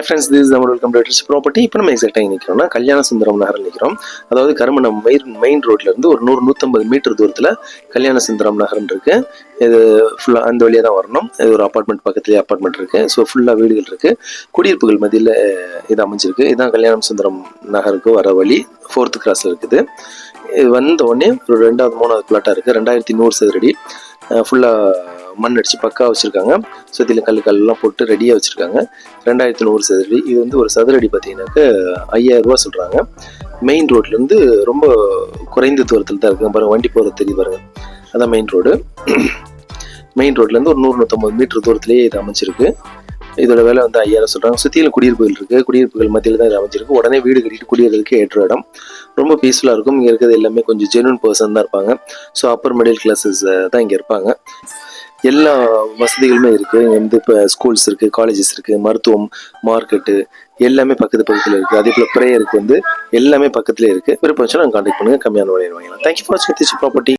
High friends this நம்ம welcome to property இப்போ நம்ம எக்ஸாக்டாக நிற்கிறோம்னா கல்யாண சுந்தரம் நகரில் நிற்கிறோம் அதாவது கருமணம் மெயின் மெயின் ரோட்லேருந்து ஒரு நூறு நூற்றம்பது மீட்டர் தூரத்தில் கல்யாண சுந்தரம் நகர்னு இருக்குது இது ஃபுல்லாக அந்த வழியாக தான் வரணும். இது ஒரு அப்பார்ட்மெண்ட் பக்கத்துலேயே அப்பார்ட்மெண்ட் இருக்குது ஸோ ஃபுல்லாக வீடுகள் இருக்குது குடியிருப்புகள் மத்தியில் இது அமைஞ்சிருக்கு. இதுதான் கல்யாணம் சுந்தரம் நகருக்கு வர வழி. ஃபோர்த் கிராஸில் இருக்குது. இது வந்த உடனே ஒரு ரெண்டாவது மூணாவது பிளாட்டாக இருக்குது ரெண்டாயிரத்தி நூறு சதுரடி. ஃபுல்லாக மண் அடித்து பக்கா வச்சுருக்காங்க. சுற்றிலும் கல் கல்லாம் போட்டு ரெடியாக வச்சுருக்காங்க. ரெண்டாயிரத்தி நூறு சதுரடி. இது வந்து ஒரு சதுரடி பார்த்தீங்கன்னாக்க ஐயாயிரம் ரூபா சொல்கிறாங்க மெயின் ரோட்லேருந்து ரொம்ப குறைந்த தூரத்தில் தான் இருக்குது பாருங்க வண்டி போகிறது தெரியுது பாருங்க. அதான் மெயின் ரோடு மெயின் ரோட்லேருந்து ஒரு நூறு நூற்றம்பது மீட்டர் தூரத்துலேயே இது அமைச்சிருக்கு இதோட வேலை வந்து ஐயாயிரம் சொல்கிறாங்க சுற்றியில் குடியிருப்புகள் இருக்குது குடியிருப்புகள் மத்தியில் தான் இது அமைச்சிருக்கு உடனே வீடு கட்டிட்டு குடியிருக்கிறதுக்கு ஏற்ற இடம். ரொம்ப பீஸ்ஃபுல்லாக இருக்கும். இங்கே இருக்கிறது எல்லாமே கொஞ்சம் ஜெனுவன் பர்சன் தான் இருப்பாங்க. ஸோ அப்பர் மிடில் கிளாஸஸ் தான் இங்கே இருப்பாங்க. எல்லா வசதிகளுமே இருக்குது இங்கே வந்து இப்போ ஸ்கூல்ஸ் இருக்குது காலேஜஸ் இருக்குது மருத்துவம் மார்க்கெட்டு எல்லாமே பக்கத்து பக்கத்தில் இருக்குது அதே போல் ப்ரேயருக்கு வந்து எல்லாமே பக்கத்துலேயே இருக்குது விருப்பம் வச்சு நாங்கள் கான்டாக்ட் பண்ணுங்கள் கம்மியான விலையில் வாங்கலாம் தேங்க்யூ ஃபார் வாட்சிங் ப்ராப்பர்ட்டி